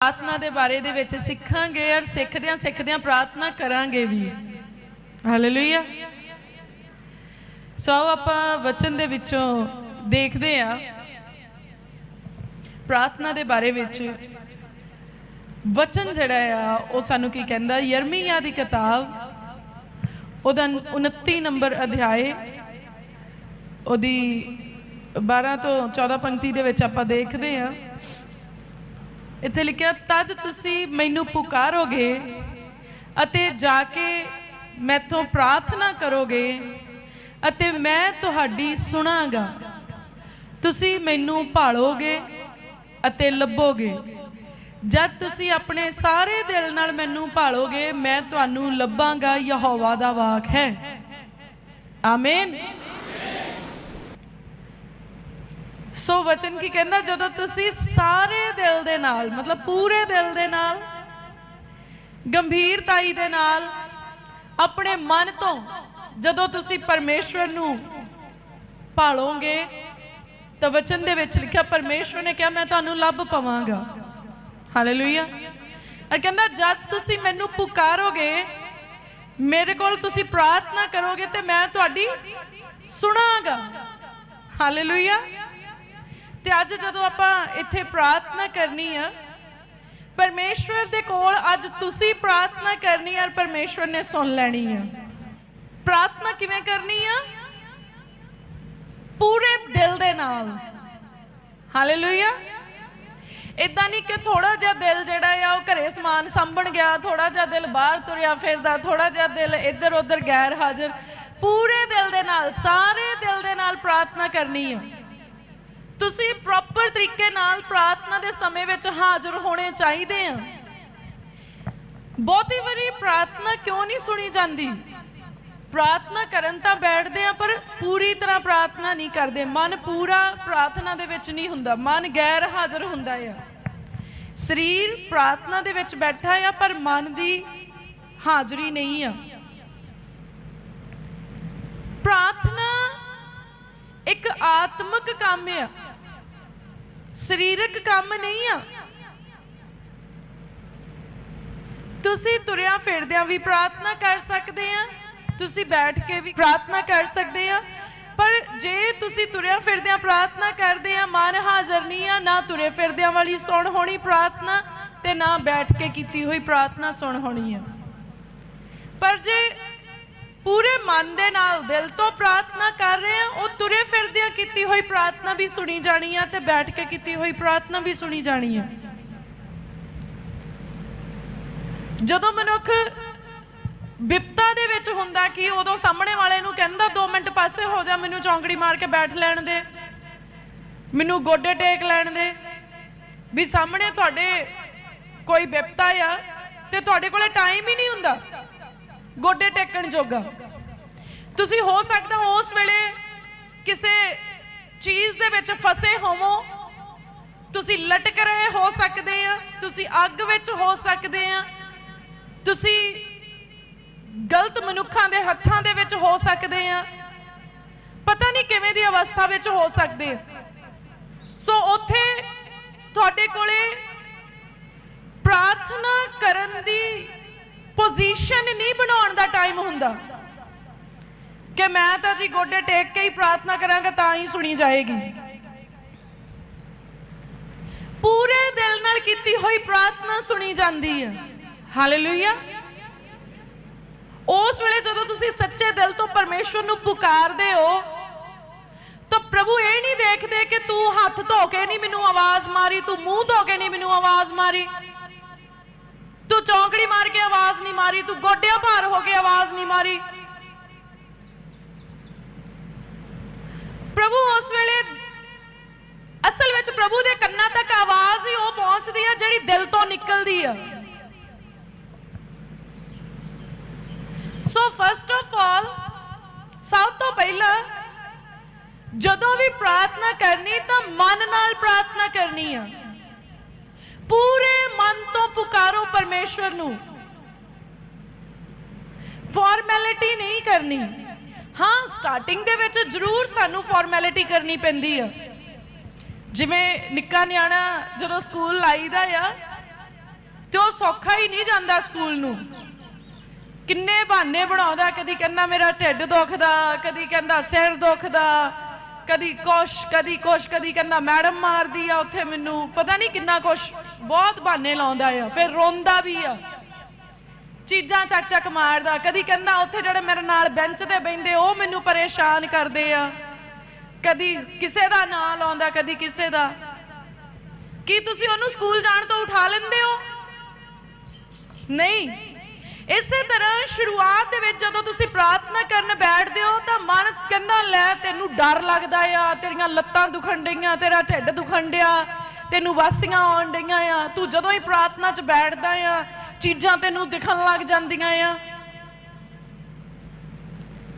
ਪ੍ਰਾਰਥਨਾ ਦੇ ਬਾਰੇ ਦੇ ਵਿੱਚ ਸਿੱਖਾਂਗੇ ਔਰ ਸਿੱਖਦਿਆਂ ਸਿੱਖਦਿਆਂ ਪ੍ਰਾਰਥਨਾ ਕਰਾਂਗੇ ਵੀ। ਹਾਲੇਲੂਇਆ ਸੋ ਆਓ ਆਪਾਂ ਵਚਨ ਦੇ ਵਿੱਚੋਂ ਦੇਖਦੇ ਆ ਪ੍ਰਾਰਥਨਾ ਦੇ ਬਾਰੇ ਵਿੱਚ। ਵਚਨ ਜਿਹੜਾ ਆ, ਉਹ ਸਾਨੂੰ ਕੀ ਕਹਿੰਦਾ? ਯਰਮੀਆ ਦੀ ਕਿਤਾਬ, ਉਹਦਾ 29 ਨੰਬਰ ਅਧਿਆਏ, ਉਹਦੀ 12 ਤੋਂ 14 ਪੰਕਤੀ ਦੇ ਵਿੱਚ ਆਪਾਂ ਦੇਖਦੇ ਆ ਇੱਥੇ ਲਿਖਿਆ, ਤਦ ਤੁਸੀਂ ਮੈਨੂੰ ਪੁਕਾਰੋਗੇ ਅਤੇ ਜਾ ਕੇ ਮੈਥੋਂ ਪ੍ਰਾਰਥਨਾ ਕਰੋਗੇ ਅਤੇ ਮੈਂ ਤੁਹਾਡੀ ਸੁਣਾਂਗਾ। ਤੁਸੀਂ ਮੈਨੂੰ ਭਾਲੋਗੇ ਅਤੇ ਲੱਭੋਗੇ। ਜਦ ਤੁਸੀਂ ਆਪਣੇ ਸਾਰੇ ਦਿਲ ਨਾਲ ਮੈਨੂੰ ਭਾਲੋਗੇ, ਮੈਂ ਤੁਹਾਨੂੰ ਲੱਭਾਂਗਾ। ਯਹੋਵਾ ਦਾ ਵਾਕ ਹੈ। ਆਮੀਨ। ਸੋ ਵਚਨ ਕੀ ਕਹਿੰਦਾ? ਜਦੋਂ ਤੁਸੀਂ ਸਾਰੇ ਦਿਲ ਦੇ ਨਾਲ, ਮਤਲਬ ਪੂਰੇ ਦਿਲ ਦੇ ਨਾਲ, ਗੰਭੀਰਤਾਈ ਦੇ ਨਾਲ, ਆਪਣੇ ਮਨ ਤੋਂ ਜਦੋਂ ਤੁਸੀਂ ਪਰਮੇਸ਼ਵਰ ਨੂੰ ਭਾਲੋਗੇ, ਤਾਂ ਵਚਨ ਦੇ ਵਿੱਚ ਲਿਖਿਆ, ਪਰਮੇਸ਼ਵਰ ਨੇ ਕਿਹਾ, ਮੈਂ ਤੁਹਾਨੂੰ ਲੱਭ ਪਾਵਾਂਗਾ। ਹਾਲੇਲੂਇਆ ਔਰ ਕਹਿੰਦਾ, ਜਦ ਤੁਸੀਂ ਮੈਨੂੰ ਪੁਕਾਰੋਗੇ, ਮੇਰੇ ਕੋਲ ਤੁਸੀਂ ਪ੍ਰਾਰਥਨਾ ਕਰੋਗੇ, ਤੇ ਮੈਂ ਤੁਹਾਡੀ ਸੁਣਾਂਗਾ। ਹਾਲੇਲੂਇਆ ਤੇ ਅੱਜ ਜਦੋਂ ਆਪਾਂ ਇੱਥੇ ਪ੍ਰਾਰਥਨਾ ਕਰਨੀ ਆ, ਪਰਮੇਸ਼ਵਰ ਦੇ ਕੋਲ ਅੱਜ ਤੁਸੀਂ ਪ੍ਰਾਰਥਨਾ ਕਰਨੀ ਆ ਔਰ ਪਰਮੇਸ਼ਵਰ ਨੇ ਸੁਣ ਲੈਣੀ ਆ। ਪ੍ਰਾਰਥਨਾ ਕਿਵੇਂ ਕਰਨੀ ਆ? ਪੂਰੇ ਦਿਲ ਦੇ ਨਾਲ। ਹਾਲੇਲੂਇਆ ਇਦਾਂ ਨਹੀਂ ਕਿ ਥੋੜਾ ਜਿਹਾ ਦਿਲ ਜਿਹੜਾ ਆ ਉਹ ਘਰੇ ਸਮਾਨ ਸੰਭਣ ਗਿਆ ਥੋੜਾ ਜਿਹਾ ਦਿਲ ਬਾਹਰ ਤੁਰਿਆ ਫਿਰਦਾ ਥੋੜਾ ਜਿਹਾ ਦਿਲ ਇੱਧਰ ਉੱਧਰ ਗੈਰ ਹਾਜ਼ਰ। ਪੂਰੇ ਦਿਲ ਦੇ ਨਾਲ, ਸਾਰੇ ਦਿਲ ਦੇ ਨਾਲ ਪ੍ਰਾਰਥਨਾ ਕਰਨੀ ਆ। ਤੁਸੀਂ ਪ੍ਰੋਪਰ ਤਰੀਕੇ ਨਾਲ ਪ੍ਰਾਰਥਨਾ ਦੇ ਸਮੇਂ ਵਿੱਚ ਹਾਜ਼ਰ ਹੋਣੇ ਚਾਹੀਦੇ ਆ। ਬਹੁਤੀ ਵਾਰੀ ਪ੍ਰਾਰਥਨਾ ਕਿਉਂ ਨਹੀਂ ਸੁਣੀ ਜਾਂਦੀ? ਪ੍ਰਾਰਥਨਾ ਕਰਨ ਤਾਂ ਬੈਠਦੇ ਆ, ਪਰ ਪੂਰੀ ਤਰ੍ਹਾਂ ਪ੍ਰਾਰਥਨਾ ਨਹੀਂ ਕਰਦੇ। ਮਨ ਪੂਰਾ ਪ੍ਰਾਰਥਨਾ ਦੇ ਵਿੱਚ ਨਹੀਂ ਹੁੰਦਾ। ਮਨ ਗੈਰ ਹਾਜ਼ਰ ਹੁੰਦਾ ਆ। ਸਰੀਰ ਪ੍ਰਾਰਥਨਾ ਦੇ ਵਿੱਚ ਬੈਠਾ ਆ, ਪਰ ਮਨ ਦੀ ਹਾਜ਼ਰੀ ਨਹੀਂ ਆ। ਪ੍ਰਾਰਥਨਾ ਇੱਕ ਆਤਮਿਕ ਕੰਮ ਆ। ਸਰੀਰਕ ਕੰਮ ਨਹੀਂ ਆ। ਤੁਸੀਂ ਤੁਰਿਆ ਫਿਰਦਿਆਂ ਵੀ ਪ੍ਰਾਰਥਨਾ ਕਰ ਸਕਦੇ ਆ, ਤੁਸੀਂ ਬੈਠ ਕੇ ਵੀ ਪ੍ਰਾਰਥਨਾ ਕਰ ਸਕਦੇ ਆ, ਪਰ ਜੇ ਤੁਸੀਂ ਤੁਰਿਆ ਫਿਰਦਿਆਂ ਪ੍ਰਾਰਥਨਾ ਕਰਦੇ ਆ, ਮਨ ਹਾਜ਼ਰ ਨਹੀਂ ਆ, ਨਾ ਤੁਰੇ ਫਿਰਦਿਆਂ ਵਾਲੀ ਸੁਣ ਹੋਣੀ ਪ੍ਰਾਰਥਨਾ ਤੇ ਨਾ ਬੈਠ ਕੇ ਕੀਤੀ ਹੋਈ ਪ੍ਰਾਰਥਨਾ ਸੁਣ ਹੋਣੀ ਆ। ਪਰ ਜੇ ਪੂਰੇ ਮਨ ਦੇ ਨਾਲ ਦਿਲ ਤੋਂ ਪ੍ਰਾਰਥਨਾ ਕਰ ਰਹੇ ਆ ਉਹ ਤੁਰੇ ਫਿਰਦਿਆਂ ਕੀਤੀ ਹੋਈ ਪ੍ਰਾਰਥਨਾ ਵੀ ਸੁਣੀ ਜਾਣੀ ਆ ਤੇ ਬੈਠ ਕੇ ਕੀਤੀ ਹੋਈ ਪ੍ਰਾਰਥਨਾ ਵੀ ਸੁਣੀ ਜਾਣੀ ਆ। ਜਦੋਂ ਮਨੁੱਖ ਵਿਪਤਾ ਦੇ ਵਿੱਚ ਹੁੰਦਾ ਕਿ ਉਦੋਂ ਸਾਹਮਣੇ ਵਾਲੇ ਨੂੰ ਕਹਿੰਦਾ 2 ਮਿੰਟ ਪਾਸੇ ਹੋ ਜਾ, ਮੈਨੂੰ ਚੌਂਕੜੀ ਮਾਰ ਕੇ ਬੈਠ ਲੈਣ ਦੇ, ਮੈਨੂੰ ਗੋਡੇ ਟੇਕ ਲੈਣ ਦੇ। ਵੀ ਸਾਹਮਣੇ ਤੁਹਾਡੇ ਕੋਈ ਵਿਪਤਾ ਆ ਤੇ ਤੁਹਾਡੇ ਕੋਲੇ ਟਾਈਮ ਹੀ ਨਹੀਂ ਹੁੰਦਾ। ਗੋਡੇ ਟੇਕਣ ਜੋਗਾ। ਤੁਸੀਂ ਹੋ ਸਕਦਾ ਉਸ ਵੇਲੇ ਕਿਸੇ ਚੀਜ਼ ਦੇ ਵਿੱਚ ਫਸੇ ਹੋਵੋ। ਤੁਸੀਂ ਲਟਕ ਰਹੇ ਹੋ ਸਕਦੇ ਆ, ਤੁਸੀਂ ਅੱਗ ਵਿੱਚ ਹੋ ਸਕਦੇ ਆ। ਤੁਸੀਂ ਗਲਤ ਮਨੁੱਖਾਂ ਦੇ ਹੱਥਾਂ ਦੇ ਵਿੱਚ ਹੋ ਸਕਦੇ ਆ। ਪਤਾ ਨਹੀਂ ਕਿਵੇਂ ਦੀ ਅਵਸਥਾ ਵਿੱਚ ਹੋ ਸਕਦੇ ਸੋ ਉੱਥੇ ਤੁਹਾਡੇ ਕੋਲੇ ਪ੍ਰਾਰਥਨਾ ਕਰਨ ਦੀ ਪੋਜੀਸ਼ਨ ਨਹੀਂ ਬਣਾਉਣ ਦਾ ਟਾਈਮ ਹੁੰਦਾ। ਕਿ ਮੈਂ ਤਾਂ ਜੀ ਗੋਡੇ ਟੇਕ ਕੇ ਹੀ ਪ੍ਰਾਰਥਨਾ ਕਰਾਂਗਾ, ਤਾਂ ਹੀ ਸੁਣੀ ਜਾਏਗੀ। ਪੂਰੇ ਦਿਲ ਨਾਲ ਕੀਤੀ ਹੋਈ ਪ੍ਰਾਰਥਨਾ ਸੁਣੀ ਜਾਂਦੀ ਹੈ ਹਾਲੇਲੂਇਆ ਉਸ ਵੇਲੇ ਜਦੋਂ ਤੁਸੀਂ ਸੱਚੇ ਦਿਲ ਤੋਂ ਪਰਮੇਸ਼ਵਰ ਨੂੰ ਪੁਕਾਰਦੇ ਹੋ, ਤਾਂ ਪ੍ਰਭੂ ਇਹ ਨਹੀਂ ਦੇਖਦੇ ਕਿ ਤੂੰ ਹੱਥ ਧੋ ਕੇ ਨਹੀਂ ਮੈਨੂੰ ਆਵਾਜ਼ ਮਾਰੀ, ਤੂੰ ਮੂੰਹ ਧੋ ਕੇ ਨਹੀਂ ਮੈਨੂੰ ਆਵਾਜ਼ ਮਾਰੀ। ਤੂੰ ਚੌਂਕੜੀ ਮਾਰ ਕੇ ਆਵਾਜ਼ ਨਹੀਂ ਮਾਰੀ, ਤੂੰ ਗੋਡਿਆਂ ਭਾਰ ਹੋ ਕੇ ਆਵਾਜ਼ ਨਹੀਂ ਮਾਰੀ। ਪ੍ਰਭੂ, ਉਸ ਵੇਲੇ ਅਸਲ ਵਿੱਚ ਪ੍ਰਭੂ ਦੇ ਕੰਨਾਂ ਤੱਕ ਆਵਾਜ਼ ਹੀ ਉਹ ਪਹੁੰਚਦੀ ਹੈ ਜਿਹੜੀ ਦਿਲ ਤੋਂ ਨਿਕਲਦੀ ਆ। ਸੋ ਫਸਟ ਆਫ ਆਲ ਸਭ ਤੋਂ ਪਹਿਲਾਂ, ਜਦੋਂ ਵੀ ਪ੍ਰਾਰਥਨਾ ਕਰਨੀ ਤਾਂ ਮਨ ਨਾਲ ਪ੍ਰਾਰਥਨਾ ਕਰਨੀ ਆ। ਪੂਰੇ ਮਨ ਤੋਂ ਪੁਕਾਰੋ ਪਰਮੇਸ਼ਵਰ ਨੂੰ। ਫਾਰਮੈਲਿਟੀ ਨਹੀਂ ਕਰਨੀ। ਹਾਂ ਸਟਾਰਟਿੰਗ ਦੇ ਵਿੱਚ ਜ਼ਰੂਰ ਸਾਨੂੰ ਫਾਰਮੈਲਿਟੀ ਕਰਨੀ ਪੈਂਦੀ ਆ। ਜਿਵੇਂ ਨਿੱਕਾ ਨਿਆਣਾ ਜਦੋਂ ਸਕੂਲ ਲਾਈਦਾ ਆ, ਤੇ ਉਹ ਸੌਖਾ ਹੀ ਨਹੀਂ ਜਾਂਦਾ ਸਕੂਲ ਨੂੰ। ਕਿੰਨੇ ਬਹਾਨੇ ਬਣਾਉਂਦਾ, ਕਦੀ ਕਹਿੰਦਾ ਮੇਰਾ ਢਿੱਡ ਦੁਖਦਾ, ਕਦੀ ਕਹਿੰਦਾ ਸਿਰ ਦੁਖਦਾ। ਕਦੀ ਕੁਛ ਕਦੀ ਕੁਛ, ਕਦੀ ਕਹਿੰਦਾ, ਮੈਡਮ ਮਾਰਦੀ ਆ ਉੱਥੇ ਮੈਨੂੰ। ਪਤਾ ਨਹੀਂ ਕਿੰਨਾ ਕੁਛ, ਬਹੁਤ ਬਹਾਨੇ ਲਾਉਂਦਾ ਆ, ਫਿਰ ਰੋਂਦਾ ਵੀ ਆ। ਚੀਜ਼ਾਂ ਚੱਕ ਚੱਕ ਮਾਰਦਾ। ਕਦੀ ਕਹਿੰਦਾ ਉੱਥੇ ਜਿਹੜੇ ਮੇਰੇ ਨਾਲ ਬੈਂਚ ਤੇ ਬੈੰਦੇ ਉਹ ਮੈਨੂੰ ਪਰੇਸ਼ਾਨ ਕਰਦੇ ਆ। ਕਦੀ ਕਿਸੇ ਦਾ ਨਾਂ ਲਾਉਂਦਾ, ਕਦੀ ਕਿਸੇ ਦਾ। ਕੀ ਤੁਸੀਂ ਉਹਨੂੰ ਸਕੂਲ ਜਾਣ ਤੋਂ ਉਠਾ ਲੈਂਦੇ ਹੋ? ਨਹੀਂ। ਇਸੇ ਤਰ੍ਹਾਂ ਸ਼ੁਰੂਆਤ ਦੇ ਵਿੱਚ ਜਦੋਂ ਤੁਸੀਂ ਪ੍ਰਾਰਥਨਾ ਕਰਨ ਬੈਠਦੇ ਹੋ ਤਾਂ ਮਨ ਕਹਿੰਦਾ ਲੈ ਤੈਨੂੰ ਡਰ ਲੱਗਦਾ ਆ, ਤੇਰੀਆਂ ਲੱਤਾਂ ਦੁਖਣ ਡਈਆਂ, ਤੇਰਾ ਢਿੱਡ ਦੁਖਣ ਡਿਆ, ਤੈਨੂੰ ਵਾਸੀਆਂ ਆਉਣ ਡਈਆਂ ਆ, ਤੂੰ ਜਦੋਂ ਹੀ ਪ੍ਰਾਰਥਨਾ 'ਚ ਬੈਠਦਾ ਆ, ਚੀਜ਼ਾਂ ਤੈਨੂੰ ਦਿਖਣ ਲੱਗ ਜਾਂਦੀਆਂ ਆ।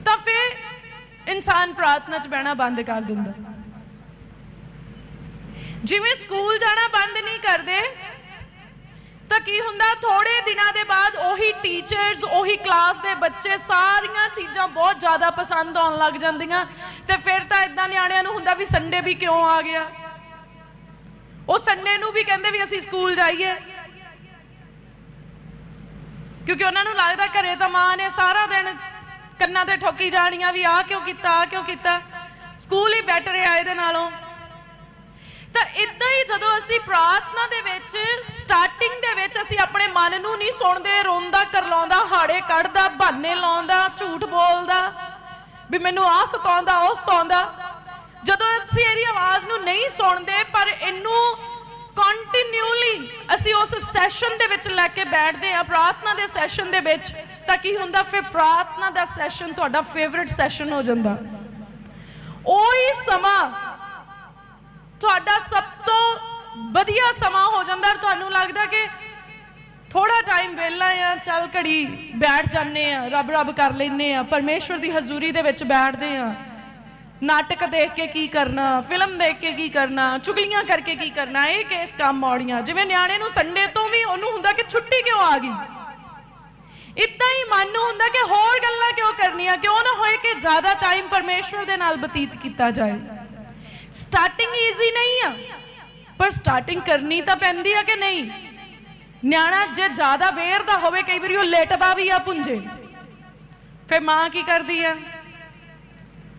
ਤਾਂ ਫਿਰ ਇਨਸਾਨ ਪ੍ਰਾਰਥਨਾ 'ਚ ਬਹਿਣਾ ਬੰਦ ਕਰ ਦਿੰਦਾ। ਜਿਵੇਂ ਸਕੂਲ ਜਾਣਾ ਬੰਦ ਨਹੀਂ ਕਰਦੇ, ਤਾਂ ਕੀ ਹੁੰਦਾ? ਥੋੜੇ ਦਿਨਾਂ ਦੇ ਬਾਅਦ ਉਹੀ ਟੀਚਰਸ ਉਹੀ ਕਲਾਸ ਦੇ ਬੱਚੇ ਸਾਰੀਆਂ ਚੀਜ਼ਾਂ ਬਹੁਤ ਜ਼ਿਆਦਾ ਪਸੰਦ ਆਉਣ ਲੱਗ ਜਾਂਦੀਆਂ। ਤੇ ਫਿਰ ਤਾਂ ਇਦਾਂ ਨਿਆਣਿਆਂ ਨੂੰ ਹੁੰਦਾ ਵੀ ਸੰਡੇ ਵੀ ਕਿਉਂ ਆ ਗਿਆ? ਉਹ ਸੰਡੇ ਨੂੰ ਵੀ ਕਹਿੰਦੇ ਵੀ ਅਸੀਂ ਸਕੂਲ ਜਾਈਏ। ਕਿਉਂਕਿ ਉਹਨਾਂ ਨੂੰ ਲੱਗਦਾ ਘਰੇ ਤਾਂ ਮਾਂ ਨੇ ਸਾਰਾ ਦਿਨ ਕੰਨਾਂ ਤੇ ਠੋਕੀ ਜਾਣੀਆਂ ਵੀ ਆ ਕਿਉਂ ਕੀਤਾ ਆ ਕਿਉਂ ਕੀਤਾ। ਸਕੂਲ ਹੀ ਬੈਟਰ ਆ ਇਹਦੇ ਨਾਲੋਂ। ਤਾਂ ਇਦਾਂ ਹੀ ਜਦੋਂ ਅਸੀਂ ਪ੍ਰਾਰਥਨਾ ਦੇ ਵਿੱਚ ਸਟਾਰਟਿੰਗ ਦੇ ਵਿੱਚ ਅਸੀਂ ਆਪਣੇ ਮਨ ਨੂੰ ਨਹੀਂ ਸੁਣਦੇ, ਰੋਂਦਾ, ਕਰਲਾਉਂਦਾ, ਹਾੜੇ ਕੱਢਦਾ, ਬਹਾਨੇ ਲਾਉਂਦਾ, ਝੂਠ ਬੋਲਦਾ, ਵੀ ਮੈਨੂੰ ਆਹ ਸਤਾਉਂਦਾ, ਉਹ ਸਤਾਉਂਦਾ। ਜਦੋਂ ਅਸੀਂ ਇਹਦੀ ਆਵਾਜ਼ ਨੂੰ ਨਹੀਂ ਸੁਣਦੇ, ਪਰ ਇਹਨੂੰ ਕੰਟੀਨਿਊਲੀ ਅਸੀਂ ਉਸ ਸੈਸ਼ਨ ਦੇ ਵਿੱਚ ਲੈ ਕੇ ਬੈਠਦੇ ਆ ਪ੍ਰਾਰਥਨਾ ਦੇ ਸੈਸ਼ਨ ਦੇ ਵਿੱਚ, ਤਾਂ ਕੀ ਹੁੰਦਾ? ਫਿਰ ਪ੍ਰਾਰਥਨਾ ਦਾ ਸੈਸ਼ਨ ਤੁਹਾਡਾ ਫੇਵਰਿਟ ਸੈਸ਼ਨ ਹੋ ਜਾਂਦਾ। ਉਹੀ ਸਮਾਂ ਤੁਹਾਡਾ ਸਭ ਤੋਂ ਵਧੀਆ ਸਮਾਂ ਹੋ ਜਾਂਦਾ ਤੁਹਾਨੂੰ ਲੱਗਦਾ ਕਿ ਥੋੜਾ ਟਾਈਮ ਵਿਹਲਾ ਆ ਚੱਲ ਘੜੀ ਬੈਠ ਜਾਂਦੇ ਆ ਰੱਬ ਰੱਬ ਕਰ ਲੈਨੇ ਆ ਪਰਮੇਸ਼ਵਰ ਦੀ ਹਜ਼ੂਰੀ ਦੇ ਵਿੱਚ ਬੈਠਦੇ ਆ ਨਾਟਕ ਦੇਖ ਕੇ ਕੀ ਕਰਨਾ, ਫਿਲਮ ਦੇਖ ਕੇ ਕੀ ਕਰਨਾ, ਚੁਗਲੀਆਂ ਕਰਕੇ ਕੀ ਕਰਨਾ, ਇਹ ਕੇਸ ਕੰਮ ਆਉਣੀਆਂ। ਜਿਵੇਂ ਨਿਆਣੇ ਨੂੰ ਸੰਡੇ ਤੋਂ ਵੀ ਉਹਨੂੰ ਹੁੰਦਾ ਕਿ ਛੁੱਟੀ ਕਿਉਂ ਆ ਗਈ? ਇਦਾਂ ਹੀ ਮਨ ਨੂੰ ਹੁੰਦਾ ਕਿ ਹੋਰ ਗੱਲਾਂ ਕਿਉਂ ਕਰਨੀਆਂ, ਕਿਉਂ ਨਾ ਹੋਏ ਕਿ ਜ਼ਿਆਦਾ ਟਾਈਮ ਪਰਮੇਸ਼ਵਰ ਦੇ ਨਾਲ ਬਤੀਤ ਕੀਤਾ ਜਾਏ। ਸਟਾਰਟਿੰਗ ਈਜ਼ੀ ਨਹੀਂ ਆ। ਪਰ ਸਟਾਰਟਿੰਗ ਕਰਨੀ ਤਾਂ ਪੈਂਦੀ ਆ ਕਿ ਨਹੀਂ? ਨਿਆਣਾ ਜੇ ਜ਼ਿਆਦਾ ਵੇਰ ਦਾ ਹੋਵੇ, ਕਈ ਵਾਰੀ ਉਹ ਲੇਟਦਾ ਵੀ ਆ ਪੁੰਜੇ। ਫੇ ਮਾਂ ਕੀ ਕਰਦੀ ਆ?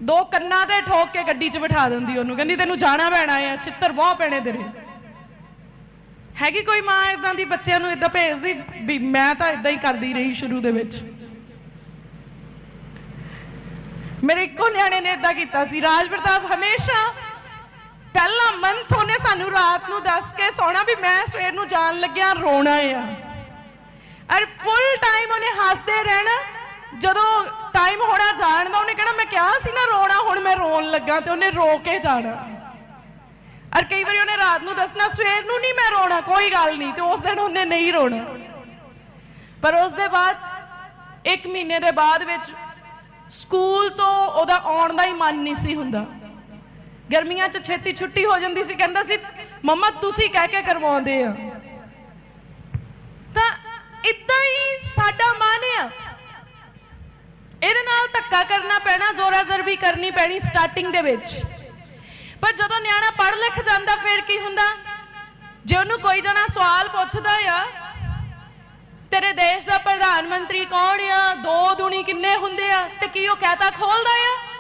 ਦੋ ਕੰਨਾਂ ਤੇ ਠੋਕ ਕੇ ਗੱਡੀ 'ਚ ਬਿਠਾ ਦਿੰਦੀ ਉਹਨੂੰ। ਕਹਿੰਦੀ, ਤੈਨੂੰ ਜਾਣਾ ਪੈਣਾ ਆ, ਛਿੱਤਰ ਬਹੁਤ ਪੈਣੇ ਤੇਰੇ। ਹੈਗੀ ਕੋਈ ਮਾਂ ਇਦਾਂ ਦੀ ਬੱਚਿਆਂ ਨੂੰ ਇਦਾਂ ਭੇਜਦੀ? ਵੀ ਮੈਂ ਤਾਂ ਇਦਾਂ ਹੀ ਕਰਦੀ ਰਹੀ ਸ਼ੁਰੂ ਦੇ ਵਿੱਚ। ਮੇਰੇ ਇੱਕੋ ਨਿਆਣੇ ਨੇ ਇਦਾਂ ਕੀਤਾ ਸੀ। ਰਾਜ ਪ੍ਰਤਾਪ ਹਮੇਸ਼ਾ ਪਹਿਲਾ ਮੰਥ ਉਹਨੇ ਸਾਨੂੰ ਰਾਤ ਨੂੰ ਦੱਸ ਕੇ ਸੋਣਾ ਵੀ ਮੈਂ ਸਵੇਰ ਨੂੰ ਜਾਣ ਲੱਗਿਆ ਰੋਣਾ ਆ। ਅਰ ਫੁੱਲ ਟਾਈਮ ਉਹਨੇ ਹੱਸਦੇ ਰਹਿਣਾ। ਜਦੋਂ ਟਾਈਮ ਹੋਣਾ ਜਾਣ ਦਾ, ਉਹਨੇ ਕਹਿਣਾ, ਮੈਂ ਕਿਹਾ ਸੀ ਨਾ ਰੋਣਾ, ਹੁਣ ਮੈਂ ਰੋਣ ਲੱਗਾ ਤੇ ਉਹਨੇ ਰੋ ਕੇ ਜਾਣਾ। ਅਰ ਕਈ ਵਾਰੀ ਉਹਨੇ ਰਾਤ ਨੂੰ ਦੱਸਣਾ, ਸਵੇਰ ਨੂੰ ਨਹੀਂ ਮੈਂ ਰੋਣਾ, ਕੋਈ ਗੱਲ ਨਹੀਂ। ਤੇ ਉਸ ਦਿਨ ਉਹਨੇ ਨਹੀਂ ਰੋਣਾ। ਪਰ ਉਸ ਦੇ ਬਾਅਦ, ਇੱਕ ਮਹੀਨੇ ਦੇ ਬਾਅਦ ਵਿੱਚ ਸਕੂਲ ਤੋਂ ਉਹਦਾ ਆਉਣ ਦਾ ਹੀ ਮਨ ਨਹੀਂ ਸੀ ਹੁੰਦਾ। ਗਰਮੀਆਂ 'ਚ ਛੇਤੀ ਛੁੱਟੀ ਹੋ ਜਾਂਦੀ ਸੀ, ਕਹਿੰਦਾ ਸੀ, ਮੰਮਾ, ਤੁਸੀਂ ਕਹਿ ਕੇ ਕਰਵਾਉਂਦੇ ਆ। ਤਾਂ ਇਦਾਂ ਹੀ ਸਾਡਾ ਮਨ ਆ। ਇਹਦੇ ਨਾਲ ਧੱਕਾ ਕਰਨਾ ਪੈਣਾ ਜ਼ੋਰਾ ਜ਼ਰ ਵੀ ਕਰਨੀ ਪੈਣੀ ਸਟਾਰਟਿੰਗ ਦੇ ਵਿੱਚ। ਪਰ ਜਦੋਂ ਨਿਆਣਾ ਪੜ੍ਹ ਲਿਖ ਜਾਂਦਾ, ਫਿਰ ਕੀ ਹੁੰਦਾ? ਜੇ ਉਹਨੂੰ ਕੋਈ ਜਣਾ ਸਵਾਲ ਪੁੱਛਦਾ ਆ, ਤੇਰੇ ਦੇਸ਼ ਦਾ ਪ੍ਰਧਾਨ ਮੰਤਰੀ ਕੌਣ ਆ? ਦੋ ਦੁਨੀ ਕਿੰਨੇ ਹੁੰਦੇ ਆ? ਤੇ ਕੀ ਉਹ ਕਹਤਾ ਖੋਲਦਾ ਆ?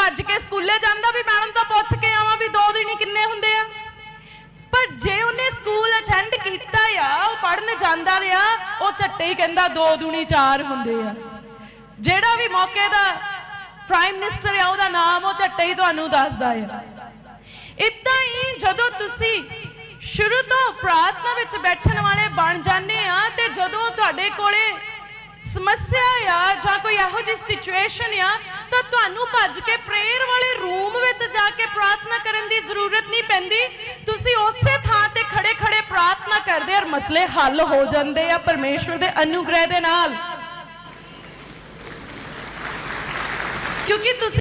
ਭੱਜ ਕੇ ਸਕੂਲੇ ਜਾਂਦਾ ਵੀ ਮੈਡਮ ਤਾਂ ਪੁੱਛ ਕੇ ਆਵਾਂ ਵੀ ਦੋ ਦਿਨੀ ਕਿੰਨੇ ਹੁੰਦੇ ਆ। ਪਰ ਜੇ ਉਹਨੇ ਸਕੂਲ ਅਟੈਂਡ ਕੀਤਾ ਆ, ਉਹ ਪੜਨ ਜਾਂਦਾ ਰਿਹਾ, ਉਹ ਝੱਟੇ ਹੀ ਕਹਿੰਦਾ ਦੋ ਦੁਨੀ ਚਾਰ ਹੁੰਦੇ ਆ। ਜਿਹੜਾ ਵੀ ਮੌਕੇ ਦਾ ਪ੍ਰਾਈਮ ਮਿਨਿਸਟਰ ਆ, ਉਹਦਾ ਨਾਮ ਉਹ ਝੱਟੇ ਹੀ ਤੁਹਾਨੂੰ ਦੱਸਦਾ ਆ। ਇਦਾਂ ਹੀ ਜਦੋਂ ਤੁਸੀਂ ਸ਼ੁਰੂ ਤੋਂ ਪ੍ਰਾਰਥਨਾ ਵਿੱਚ ਬੈਠਣ ਵਾਲੇ ਬਣ ਜਾਂਦੇ ਆ, ਤੇ ਜਦੋਂ ਤੁਹਾਡੇ ਕੋਲੇ ਸਮੱਸਿਆ ਆ ਜਾਂ ਕੋਈ ਇਹੋ ਜਿਹੀ ਸਿਚੁਏਸ਼ਨ ਆ, ਤਾਂ ਤੁਹਾਨੂੰ ਭੱਜ ਕੇ ਪ੍ਰੇਅਰ ਵਾਲੇ ਰੂਮ ਵਿੱਚ ਜਾ ਕੇ ਪ੍ਰਾਰਥਨਾ ਕਰਨ ਦੀ ਜ਼ਰੂਰਤ ਨਹੀਂ ਪੈਂਦੀ। ਤੁਸੀਂ ਉਸੇ ਥਾਂ ਤੇ ਖੜੇ ਖੜੇ ਪ੍ਰਾਰਥਨਾ ਕਰਦੇ ਔਰ ਮਸਲੇ ਹੱਲ ਹੋ ਜਾਂਦੇ ਆ ਪਰਮੇਸ਼ਵਰ ਦੇ ਅਨੁਗ੍ਰਹਿ ਦੇ ਨਾਲ। ਕਿਉਂਕਿ ਤੁਸੀਂ